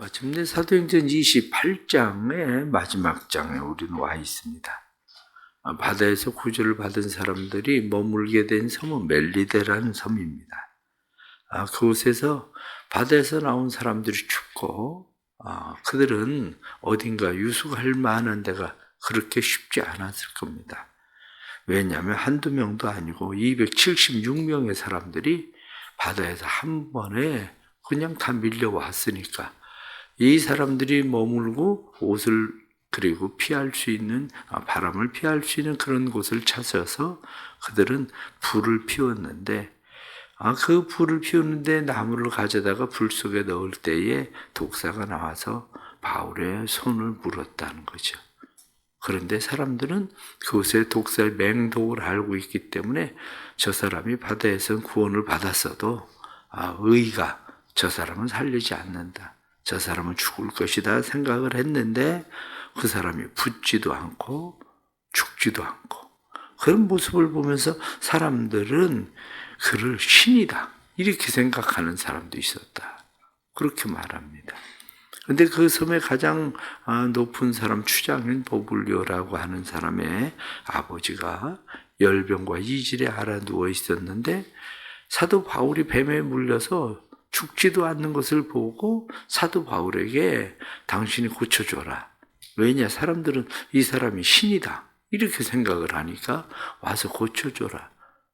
마침내 사도행전 28장의 마지막 장에 우리는 와 있습니다. 아, 바다에서 구조를 받은 사람들이 머물게 된 섬은 멜리데라는 섬입니다. 아, 그곳에서 바다에서 나온 사람들이 죽고 아, 그들은 어딘가 유숙할 만한 데가 그렇게 쉽지 않았을 겁니다. 왜냐하면 한두 명도 아니고 276명의 사람들이 바다에서 한 번에 그냥 다 밀려왔으니까 이 사람들이 머물고 옷을 그리고 피할 수 있는 아, 바람을 피할 수 있는 그런 곳을 찾아서 그들은 불을 피웠는데 아, 그 불을 피우는데 나무를 가져다가 불 속에 넣을 때에 독사가 나와서 바울의 손을 물었다는 거죠. 그런데 사람들은 그곳에 독사의 맹독을 알고 있기 때문에 저 사람이 바다에서 구원을 받았어도 아, 의가 저 사람은 살리지 않는다. 저 사람은 죽을 것이다 생각을 했는데 그 사람이 붙지도 않고 죽지도 않고 그런 모습을 보면서 사람들은 그를 신이다. 이렇게 생각하는 사람도 있었다. 그렇게 말합니다. 근데 그 섬의 가장 아, 높은 사람 추장인 보불리오라고 하는 사람의 아버지가 열병과 이질에 알아 누워 있었는데 사도 바울이 뱀에 물려서 죽지도 않는 것을 보고 사도 바울에게 당신이 고쳐줘라. 왜냐? 사람들은 이 사람이 신이다. 이렇게 생각을 하니까 와서 고쳐줘라.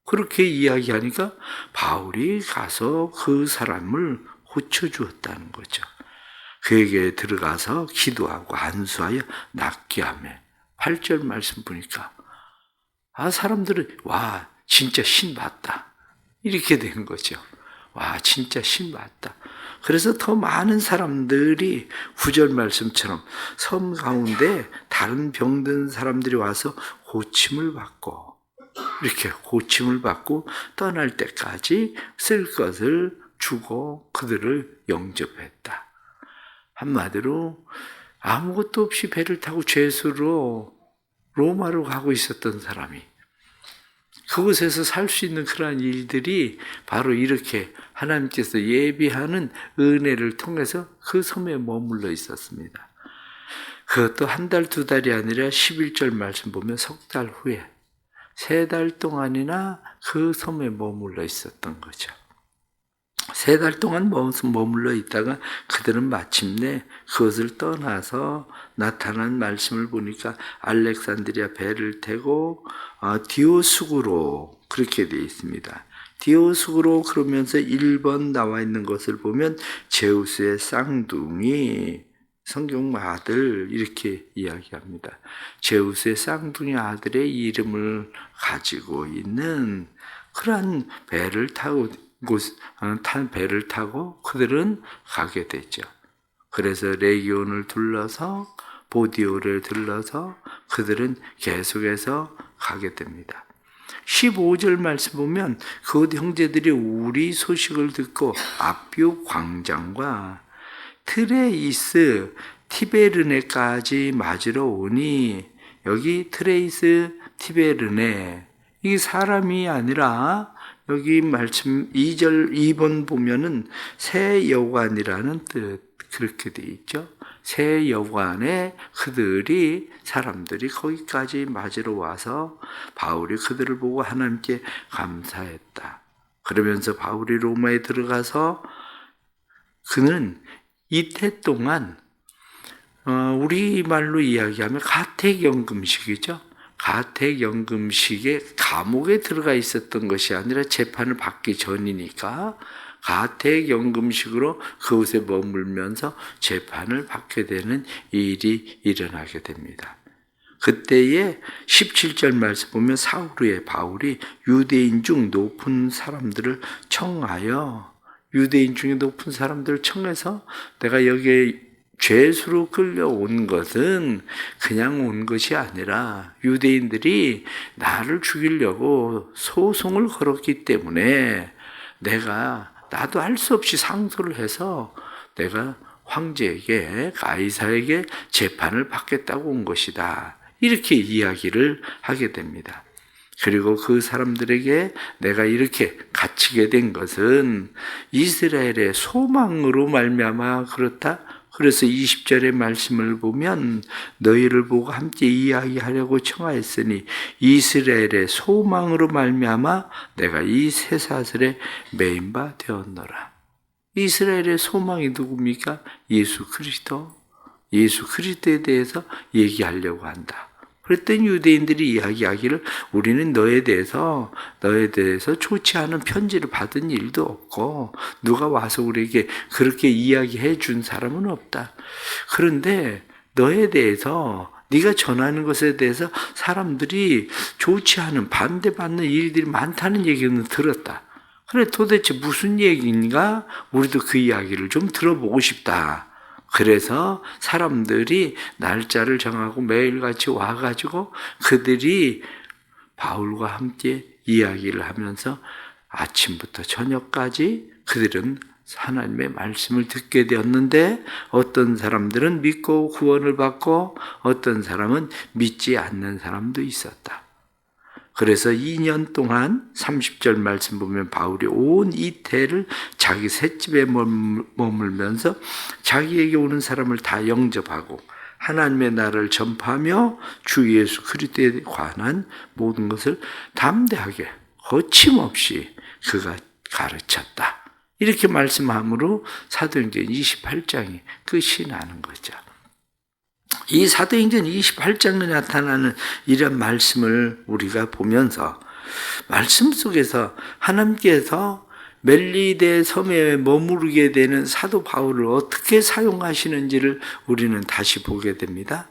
그렇게 이야기하니까 바울이 가서 그 사람을 고쳐주었다는 거죠. 그에게 들어가서 기도하고 안수하여 낫게 하며 8절 말씀 보니까 아 사람들은 와 진짜 신 맞다 이렇게 된 거죠. 와 진짜 신 맞다. 그래서 더 많은 사람들이 구절 말씀처럼 섬 가운데 다른 병든 사람들이 와서 고침을 받고 이렇게 고침을 받고 떠날 때까지 쓸 것을 주고 그들을 영접했다. 한마디로 아무것도 없이 배를 타고 죄수로 로마로 가고 있었던 사람이 그곳에서 살 수 있는 그러한 일들이 바로 이렇게 하나님께서 예비하는 은혜를 통해서 그 섬에 머물러 있었습니다. 그것도 한 달, 두 달이 아니라 11절 말씀 보면 석 달 후에 세 달 동안이나 그 섬에 머물러 있었던 거죠. 세 달 동안 머물러 있다가 그들은 마침내 그것을 떠나서 나타난 말씀을 보니까 알렉산드리아 배를 태고 아, 디오스구로 그렇게 되어 있습니다. 디오스구로 그러면서 1번 나와 있는 것을 보면 제우스의 쌍둥이 성경 아들 이렇게 이야기합니다. 제우스의 쌍둥이 아들의 이름을 가지고 있는 그러한 배를 타고 곳, 어, 탄 배를 타고 그들은 가게 되죠. 그래서 레기온을 둘러서 보디오를 둘러서 그들은 계속해서 가게 됩니다. 15절 말씀 보면 그 형제들이 우리 소식을 듣고 아비오 광장과 트레이스 티베르네까지 맞으러 오니 여기 트레이스 티베르네 이게 사람이 아니라 여기 말씀 2절 2번 보면은 새 여관이라는 뜻 그렇게 돼 있죠. 새 여관에 그들이 사람들이 거기까지 맞으러 와서 바울이 그들을 보고 하나님께 감사했다. 그러면서 바울이 로마에 들어가서 그는 이태 동안 어, 우리 말로 이야기하면 가택연금식이죠. 가택연금식에 감옥에 들어가 있었던 것이 아니라 재판을 받기 전이니까 가택연금식으로 그곳에 머물면서 재판을 받게 되는 일이 일어나게 됩니다. 그때에 17절 말씀 보면 사울의 바울이 유대인 중 높은 사람들을 청하여 유대인 중에 높은 사람들을 청해서 내가 여기에 죄수로 끌려온 것은 그냥 온 것이 아니라 유대인들이 나를 죽이려고 소송을 걸었기 때문에 내가 나도 할 수 없이 상소를 해서 내가 황제에게 가이사에게 재판을 받겠다고 온 것이다. 이렇게 이야기를 하게 됩니다. 그리고 그 사람들에게 내가 이렇게 갇히게 된 것은 이스라엘의 소망으로 말미암아 그렇다 그래서 20절의 말씀을 보면 너희를 보고 함께 이야기하려고 청하였으니 이스라엘의 소망으로 말미암아 내가 이 쇠사슬에 메인 바 되었노라. 이스라엘의 소망이 누굽니까? 예수 그리스도. 예수 그리스도에 대해서 얘기하려고 한다. 그랬더니 유대인들이 이야기하기를 우리는 너에 대해서 너에 대해서 좋지 않은 편지를 받은 일도 없고 누가 와서 우리에게 그렇게 이야기해 준 사람은 없다. 그런데 너에 대해서 네가 전하는 것에 대해서 사람들이 좋지 않은 반대받는 일들이 많다는 얘기는 들었다. 그래 도대체 무슨 얘기인가? 우리도 그 이야기를 좀 들어보고 싶다. 그래서 사람들이 날짜를 정하고 매일같이 와가지고 그들이 바울과 함께 이야기를 하면서 아침부터 저녁까지 그들은 하나님의 말씀을 듣게 되었는데 어떤 사람들은 믿고 구원을 받고 어떤 사람은 믿지 않는 사람도 있었다. 그래서 2년 동안 30절 말씀 보면 바울이 온 이태를 자기 셋집에 머물면서 자기에게 오는 사람을 다 영접하고 하나님의 나라를 전파하며 주 예수 그리스도에 관한 모든 것을 담대하게 거침없이 그가 가르쳤다. 이렇게 말씀함으로 사도행전 28장이 끝이 나는 거죠. 이 사도행전 28장에 나타나는 이런 말씀을 우리가 보면서 말씀 속에서 하나님께서 멜리데 섬에 머무르게 되는 사도 바울을 어떻게 사용하시는지를 우리는 다시 보게 됩니다.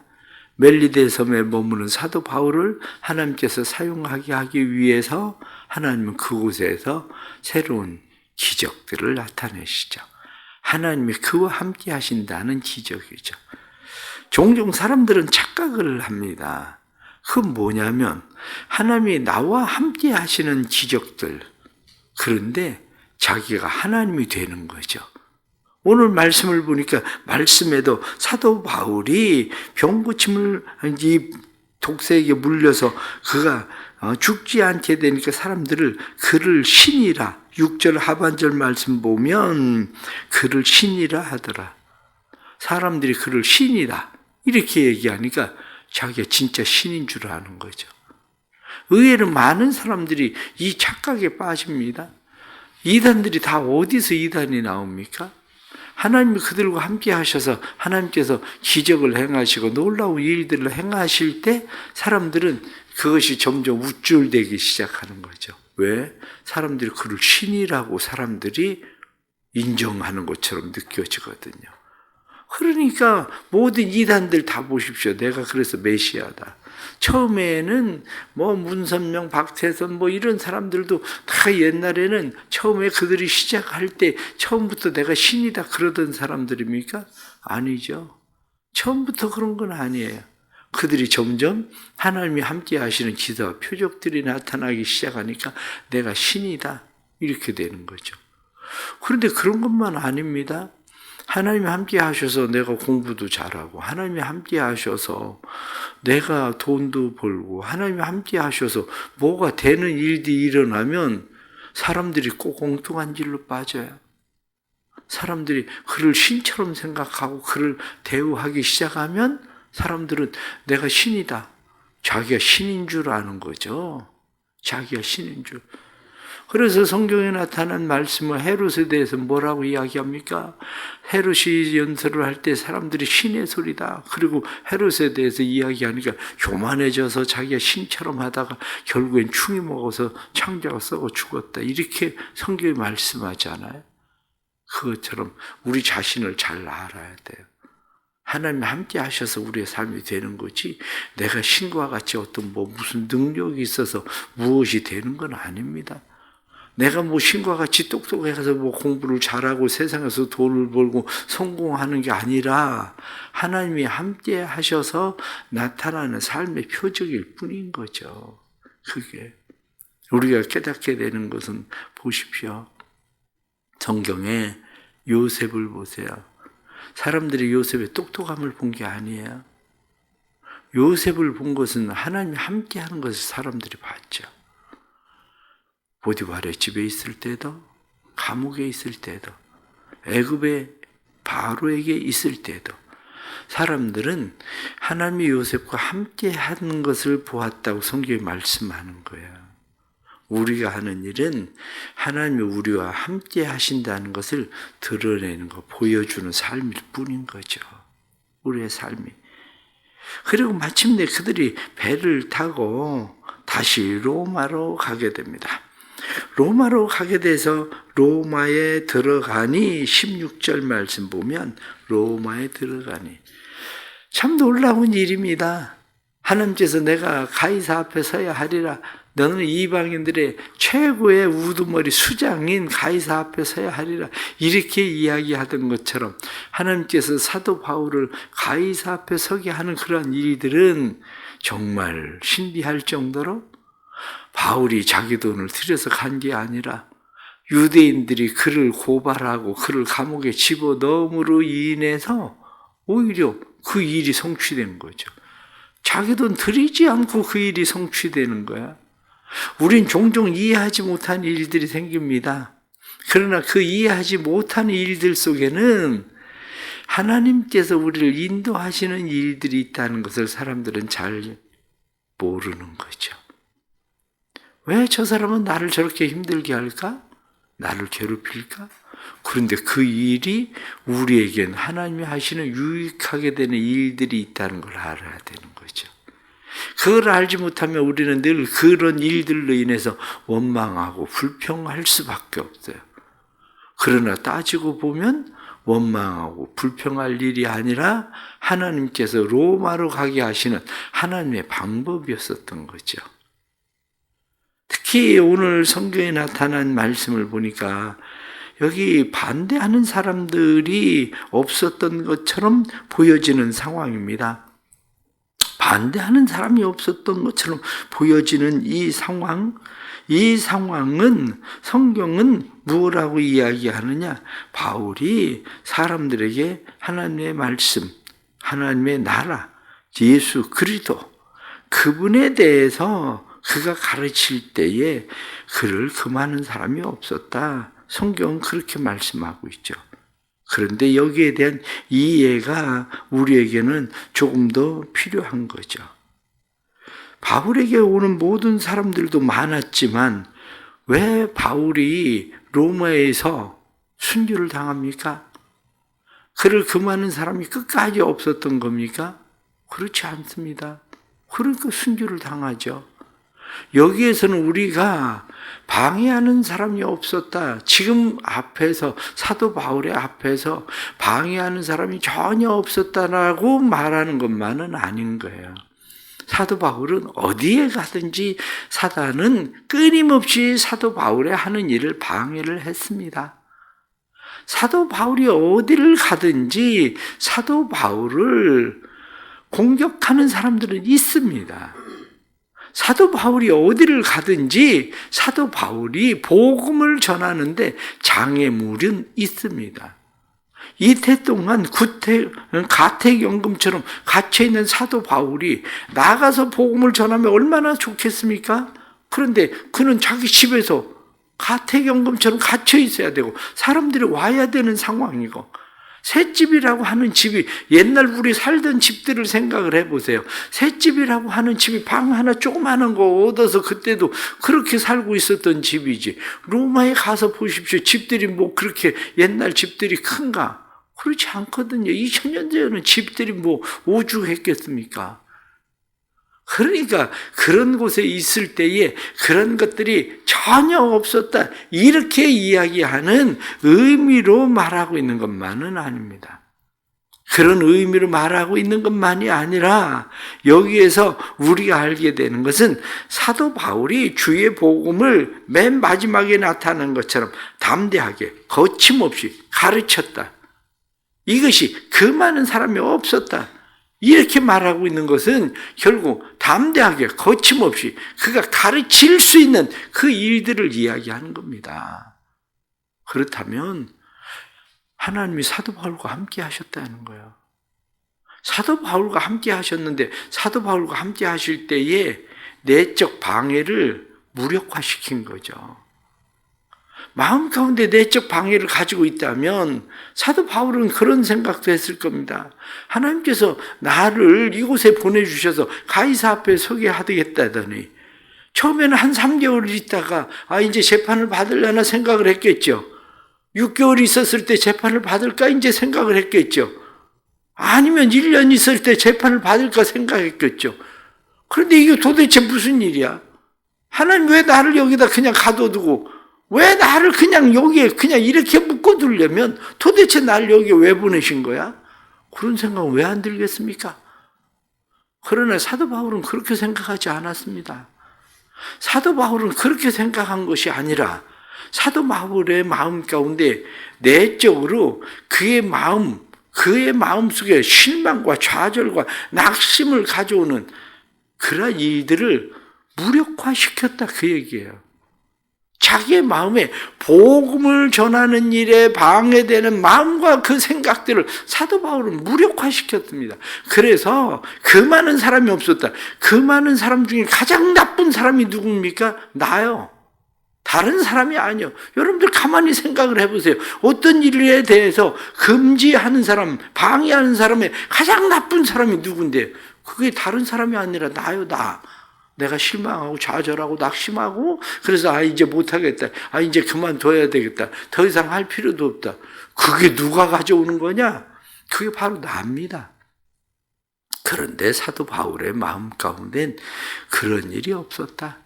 멜리데 섬에 머무는 사도 바울을 하나님께서 사용하게 하기 위해서 하나님은 그곳에서 새로운 기적들을 나타내시죠. 하나님이 그와 함께 하신다는 기적이죠. 종종 사람들은 착각을 합니다. 그 뭐냐면 하나님이 나와 함께 하시는 기적들. 그런데 자기가 하나님이 되는 거죠. 오늘 말씀을 보니까 말씀에도 사도 바울이 병 고침을 이 독새에게 물려서 그가 어, 죽지 않게 되니까 사람들을 그를 신이라 6절 하반절 말씀 보면 그를 신이라 하더라. 사람들이 그를 신이다. 이렇게 얘기하니까 자기가 진짜 신인 줄 아는 거죠. 의외로 많은 사람들이 이 착각에 빠집니다. 이단들이 다 어디서 이단이 나옵니까? 하나님이 그들과 함께 하셔서 하나님께서 기적을 행하시고 놀라운 일들을 행하실 때 사람들은 그것이 점점 우쭐대기 시작하는 거죠. 왜? 사람들이 그를 신이라고 사람들이 인정하는 것처럼 느껴지거든요. 그러니까 모든 이단들 다 보십시오. 내가 그래서 메시아다. 처음에는 뭐 문선명, 박태선 뭐 이런 사람들도 다 옛날에는 처음에 그들이 시작할 때 처음부터 내가 신이다 그러던 사람들입니까? 아니죠. 처음부터 그런 건 아니에요. 그들이 점점 하나님이 함께 하시는 기사와 표적들이 나타나기 시작하니까 내가 신이다. 이렇게 되는 거죠. 그런데 그런 것만 아닙니다. 하나님이 함께 하셔서 내가 공부도 잘하고, 하나님이 함께 하셔서 내가 돈도 벌고, 하나님이 함께 하셔서 뭐가 되는 일들이 일어나면 사람들이 꼭 엉뚱한 길로 빠져요. 사람들이 그를 신처럼 생각하고 그를 대우하기 시작하면 사람들은 내가 신이다. 자기가 신인 줄 아는 거죠. 자기가 신인 줄. 그래서 성경에 나타난 말씀을 헤롯에 대해서 뭐라고 이야기합니까? 헤롯이 연설을 할 때 사람들이 신의 소리다. 그리고 헤롯에 대해서 이야기하니까 교만해져서 자기가 신처럼 하다가 결국엔 충이 먹어서 창자가 썩어 죽었다. 이렇게 성경이 말씀하잖아요. 그것처럼 우리 자신을 잘 알아야 돼요. 하나님 함께 하셔서 우리의 삶이 되는 거지 내가 신과 같이 어떤 뭐 무슨 능력이 있어서 무엇이 되는 건 아닙니다. 내가 뭐 신과 같이 똑똑해서 뭐 공부를 잘하고 세상에서 돈을 벌고 성공하는 게 아니라 하나님이 함께 하셔서 나타나는 삶의 표적일 뿐인 거죠. 그게. 우리가 깨닫게 되는 것은 보십시오. 성경에 요셉을 보세요. 사람들이 요셉의 똑똑함을 본 게 아니에요. 요셉을 본 것은 하나님이 함께 하는 것을 사람들이 봤죠. 보디발의 집에 있을 때도 감옥에 있을 때도 애굽의 바로에게 있을 때도 사람들은 하나님이 요셉과 함께 하는 것을 보았다고 성경이 말씀하는 거야. 우리가 하는 일은 하나님이 우리와 함께 하신다는 것을 드러내는 거, 보여주는 삶일 뿐인 거죠. 우리의 삶이. 그리고 마침내 그들이 배를 타고 다시 로마로 가게 됩니다. 로마로 가게 돼서 로마에 들어가니 16절 말씀 보면 로마에 들어가니 참 놀라운 일입니다. 하나님께서 내가 가이사 앞에 서야 하리라. 너는 이방인들의 최고의 우두머리 수장인 가이사 앞에 서야 하리라. 이렇게 이야기하던 것처럼 하나님께서 사도 바울을 가이사 앞에 서게 하는 그러한 일들은 정말 신비할 정도로 바울이 자기 돈을 들여서 간 게 아니라 유대인들이 그를 고발하고 그를 감옥에 집어넣음으로 인해서 오히려 그 일이 성취된 거죠. 자기 돈 들이지 않고 그 일이 성취되는 거야. 우린 종종 이해하지 못한 일들이 생깁니다. 그러나 그 이해하지 못한 일들 속에는 하나님께서 우리를 인도하시는 일들이 있다는 것을 사람들은 잘 모르는 거죠. 왜 저 사람은 나를 저렇게 힘들게 할까? 나를 괴롭힐까? 그런데 그 일이 우리에겐 하나님이 하시는 유익하게 되는 일들이 있다는 걸 알아야 되는 거죠. 그걸 알지 못하면 우리는 늘 그런 일들로 인해서 원망하고 불평할 수밖에 없어요. 그러나 따지고 보면 원망하고 불평할 일이 아니라 하나님께서 로마로 가게 하시는 하나님의 방법이었었던 거죠. 특히 오늘 성경에 나타난 말씀을 보니까 여기 반대하는 사람들이 없었던 것처럼 보여지는 상황입니다. 반대하는 사람이 없었던 것처럼 보여지는 이 상황, 이 상황은 성경은 무엇라고 이야기하느냐? 바울이 사람들에게 하나님의 말씀, 하나님의 나라, 예수 그리스도 그분에 대해서 그가 가르칠 때에 그를 금하는 사람이 없었다. 성경은 그렇게 말씀하고 있죠. 그런데 여기에 대한 이해가 우리에게는 조금 더 필요한 거죠. 바울에게 오는 모든 사람들도 많았지만 왜 바울이 로마에서 순교를 당합니까? 그를 금하는 사람이 끝까지 없었던 겁니까? 그렇지 않습니다. 그러니까 순교를 당하죠. 여기에서는 우리가 방해하는 사람이 없었다. 지금 앞에서 사도 바울의 앞에서 방해하는 사람이 전혀 없었다라고 말하는 것만은 아닌 거예요. 사도 바울은 어디에 가든지 사단은 끊임없이 사도 바울의 하는 일을 방해를 했습니다. 사도 바울이 어디를 가든지 사도 바울을 공격하는 사람들은 있습니다. 사도 바울이 어디를 가든지 사도 바울이 복음을 전하는데 장애물은 있습니다. 이태 동안 구태, 가택연금처럼 갇혀있는 사도 바울이 나가서 복음을 전하면 얼마나 좋겠습니까? 그런데 그는 자기 집에서 가택연금처럼 갇혀 있어야 되고 사람들이 와야 되는 상황이고 셋집이라고 하는 집이 옛날 우리 살던 집들을 생각을 해보세요. 셋집이라고 하는 집이 방 하나 조그마한 거 얻어서 그때도 그렇게 살고 있었던 집이지. 로마에 가서 보십시오. 집들이 뭐 그렇게 옛날 집들이 큰가? 그렇지 않거든요. 2000년 전에는 집들이 뭐 오죽했겠습니까? 그러니까 그런 곳에 있을 때에 그런 것들이 전혀 없었다. 이렇게 이야기하는 의미로 말하고 있는 것만은 아닙니다. 그런 의미로 말하고 있는 것만이 아니라 여기에서 우리가 알게 되는 것은 사도 바울이 주의 복음을 맨 마지막에 나타난 것처럼 담대하게 거침없이 가르쳤다. 이것이 그 많은 사람이 없었다. 이렇게 말하고 있는 것은 결국 담대하게 거침없이 그가 가르칠 수 있는 그 일들을 이야기하는 겁니다. 그렇다면 하나님이 사도 바울과 함께 하셨다는 거예요. 사도 바울과 함께 하셨는데 사도 바울과 함께 하실 때에 내적 방해를 무력화시킨 거죠. 마음 가운데 내적 방해를 가지고 있다면 사도 바울은 그런 생각도 했을 겁니다. 하나님께서 나를 이곳에 보내주셔서 가이사 앞에 서게 하겠다더니 처음에는 한 3개월 있다가 아 이제 재판을 받으려나 생각을 했겠죠. 6개월 있었을 때 재판을 받을까 이제 생각을 했겠죠. 아니면 1년 있을 때 재판을 받을까 생각했겠죠. 그런데 이게 도대체 무슨 일이야? 하나님 왜 나를 여기다 그냥 가둬두고 왜 나를 그냥 여기에 그냥 이렇게 묶어두려면 도대체 나를 여기에 왜 보내신 거야? 그런 생각은 왜안 들겠습니까? 그러나 사도 바울은 그렇게 생각하지 않았습니다. 사도 바울은 그렇게 생각한 것이 아니라 사도 바울의 마음 가운데 내적으로 그의 마음, 그의 마음 속에 실망과 좌절과 낙심을 가져오는 그러한 일들을 무력화시켰다 그 얘기예요. 자기의 마음에 복음을 전하는 일에 방해되는 마음과 그 생각들을 사도 바울은 무력화시켰습니다. 그래서 그 많은 사람이 없었다. 그 많은 사람 중에 가장 나쁜 사람이 누굽니까? 나요. 다른 사람이 아니요. 여러분들 가만히 생각을 해보세요. 어떤 일에 대해서 금지하는 사람, 방해하는 사람의 가장 나쁜 사람이 누군데? 그게 다른 사람이 아니라 나요, 나. 내가 실망하고 좌절하고 낙심하고 그래서 아 이제 못하겠다. 아 이제 그만둬야 되겠다. 더 이상 할 필요도 없다. 그게 누가 가져오는 거냐? 그게 바로 나입니다. 그런데 사도 바울의 마음 가운데는 그런 일이 없었다.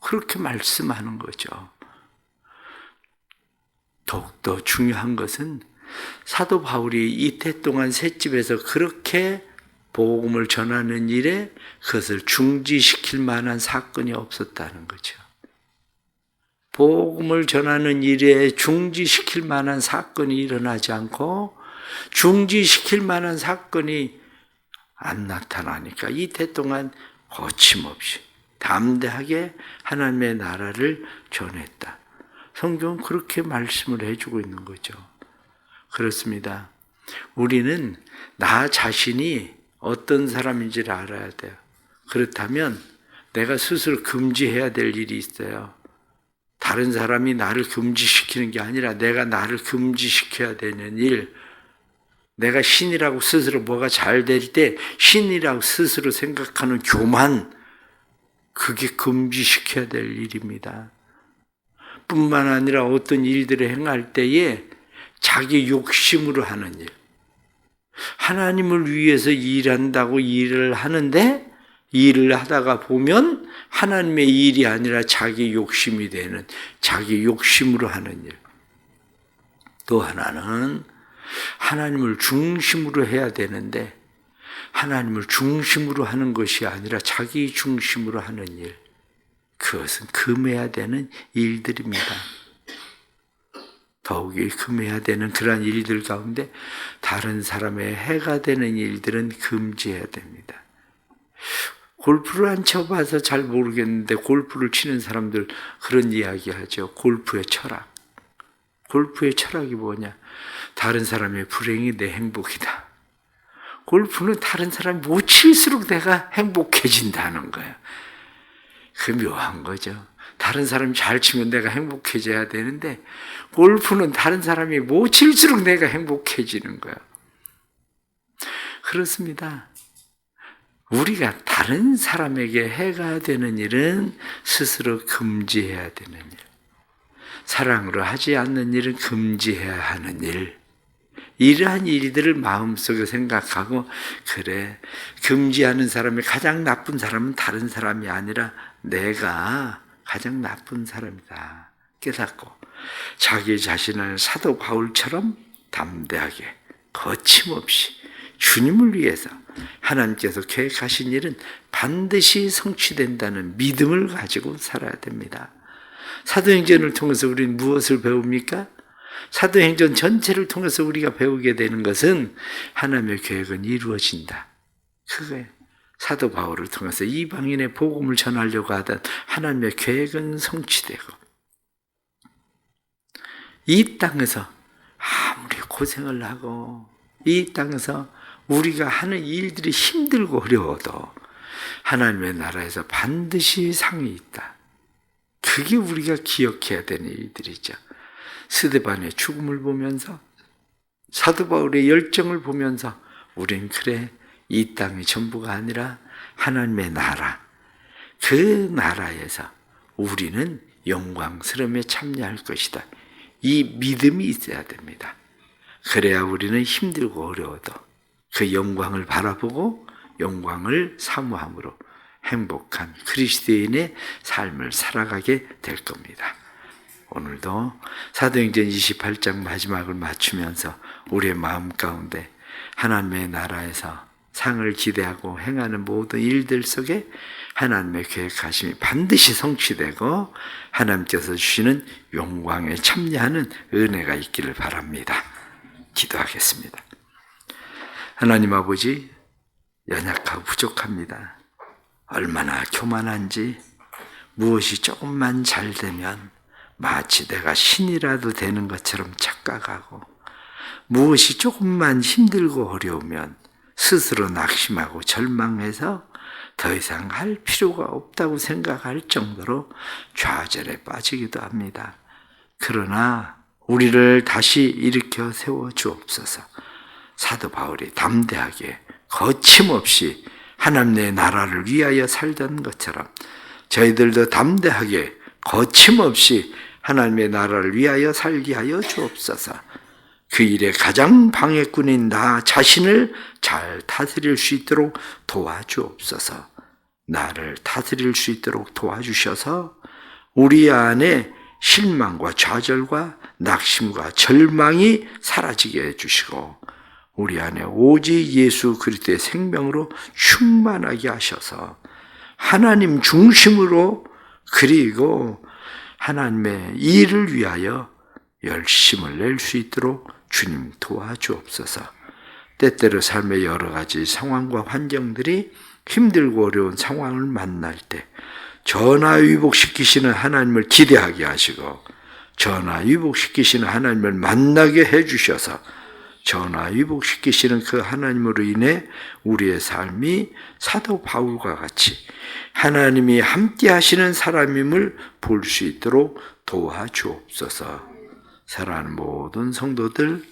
그렇게 말씀하는 거죠. 더욱더 중요한 것은 사도 바울이 이태 동안 셋집에서 그렇게 복음을 전하는 일에 그것을 중지시킬 만한 사건이 없었다는 거죠. 복음을 전하는 일에 중지시킬 만한 사건이 일어나지 않고 중지시킬 만한 사건이 안 나타나니까 이태 동안 거침없이 담대하게 하나님의 나라를 전했다. 성경은 그렇게 말씀을 해주고 있는 거죠. 그렇습니다. 우리는 나 자신이 어떤 사람인지를 알아야 돼요. 그렇다면 내가 스스로 금지해야 될 일이 있어요. 다른 사람이 나를 금지시키는 게 아니라 내가 나를 금지시켜야 되는 일. 내가 신이라고 스스로 뭐가 잘 될 때 신이라고 스스로 생각하는 교만. 그게 금지시켜야 될 일입니다. 뿐만 아니라 어떤 일들을 행할 때에 자기 욕심으로 하는 일. 하나님을 위해서 일한다고 일을 하는데 일을 하다가 보면 하나님의 일이 아니라 자기 욕심이 되는 자기 욕심으로 하는 일. 또 하나는 하나님을 중심으로 해야 되는데 하나님을 중심으로 하는 것이 아니라 자기 중심으로 하는 일. 그것은 금해야 되는 일들입니다. 더욱이 금해야 되는 그러한 일들 가운데 다른 사람의 해가 되는 일들은 금지해야 됩니다. 골프를 안 쳐봐서 잘 모르겠는데 골프를 치는 사람들 그런 이야기 하죠. 골프의 철학. 골프의 철학이 뭐냐? 다른 사람의 불행이 내 행복이다. 골프는 다른 사람이 못 칠수록 내가 행복해진다는 거야. 그 묘한 거죠. 다른 사람이 잘 치면 내가 행복해져야 되는데 골프는 다른 사람이 못 칠수록 내가 행복해지는 거야. 그렇습니다. 우리가 다른 사람에게 해가 되는 일은 스스로 금지해야 되는 일. 사랑으로 하지 않는 일은 금지해야 하는 일. 이러한 일들을 마음속에 생각하고, 그래, 금지하는 사람이 가장 나쁜 사람은 다른 사람이 아니라 내가 가장 나쁜 사람이다. 깨닫고 자기 자신을 사도 바울처럼 담대하게 거침없이 주님을 위해서 하나님께서 계획하신 일은 반드시 성취된다는 믿음을 가지고 살아야 됩니다. 사도행전을 통해서 우리는 무엇을 배웁니까? 사도행전 전체를 통해서 우리가 배우게 되는 것은 하나님의 계획은 이루어진다. 그거예요. 사도 바울을 통해서 이방인의 복음을 전하려고 하던 하나님의 계획은 성취되고 이 땅에서 아무리 고생을 하고 이 땅에서 우리가 하는 일들이 힘들고 어려워도 하나님의 나라에서 반드시 상이 있다. 그게 우리가 기억해야 되는 일들이죠. 스데반의 죽음을 보면서 사도 바울의 열정을 보면서 우린 그래 이 땅이 전부가 아니라 하나님의 나라 그 나라에서 우리는 영광스러움에 참여할 것이다. 이 믿음이 있어야 됩니다. 그래야 우리는 힘들고 어려워도 그 영광을 바라보고 영광을 사모함으로 행복한 그리스도인의 삶을 살아가게 될 겁니다. 오늘도 사도행전 28장 마지막을 맞추면서 우리의 마음 가운데 하나님의 나라에서 상을 기대하고 행하는 모든 일들 속에 하나님의 계획하심이 반드시 성취되고 하나님께서 주시는 영광에 참여하는 은혜가 있기를 바랍니다. 기도하겠습니다. 하나님 아버지, 연약하고 부족합니다. 얼마나 교만한지 무엇이 조금만 잘 되면 마치 내가 신이라도 되는 것처럼 착각하고 무엇이 조금만 힘들고 어려우면 스스로 낙심하고 절망해서 더 이상 할 필요가 없다고 생각할 정도로 좌절에 빠지기도 합니다. 그러나 우리를 다시 일으켜 세워 주옵소서. 사도 바울이 담대하게 거침없이 하나님의 나라를 위하여 살던 것처럼 저희들도 담대하게 거침없이 하나님의 나라를 위하여 살게 하여 주옵소서. 그 일에 가장 방해꾼인 나 자신을 잘 다스릴 수 있도록 도와주옵소서. 나를 다스릴 수 있도록 도와주셔서 우리 안에 실망과 좌절과 낙심과 절망이 사라지게 해주시고 우리 안에 오직 예수 그리스도의 생명으로 충만하게 하셔서 하나님 중심으로 그리고 하나님의 일을 위하여 열심을 낼 수 있도록 주님 도와주옵소서. 때때로 삶의 여러 가지 상황과 환경들이 힘들고 어려운 상황을 만날 때 전화위복시키시는 하나님을 기대하게 하시고 전화위복시키시는 하나님을 만나게 해주셔서 전화위복시키시는 그 하나님으로 인해 우리의 삶이 사도 바울과 같이 하나님이 함께 하시는 사람임을 볼 수 있도록 도와주옵소서. 사랑하는 모든 성도들,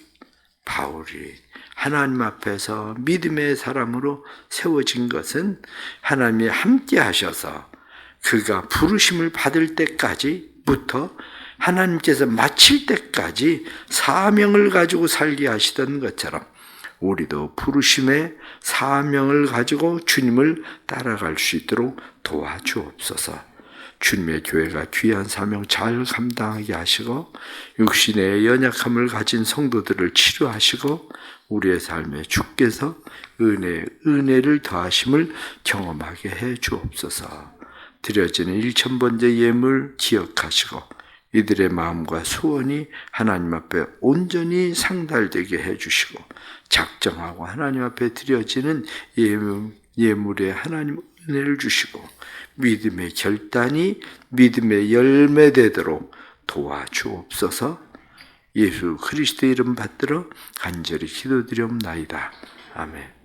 바울이 하나님 앞에서 믿음의 사람으로 세워진 것은 하나님이 함께 하셔서 그가 부르심을 받을 때까지부터 하나님께서 마칠 때까지 사명을 가지고 살게 하시던 것처럼 우리도 부르심의 사명을 가지고 주님을 따라갈 수 있도록 도와주옵소서. 주님의 교회가 귀한 사명 잘 감당하게 하시고 육신의 연약함을 가진 성도들을 치료하시고 우리의 삶에 주께서 은혜 은혜를 더하심을 경험하게 해 주옵소서. 드려지는 일천번째 예물 기억하시고 이들의 마음과 소원이 하나님 앞에 온전히 상달되게 해 주시고 작정하고 하나님 앞에 드려지는 예물, 예물에 하나님 은혜를 주시고 믿음의 결단이 믿음의 열매 되도록 도와주옵소서 예수 그리스도 이름 받들어 간절히 기도드리옵나이다. 아멘.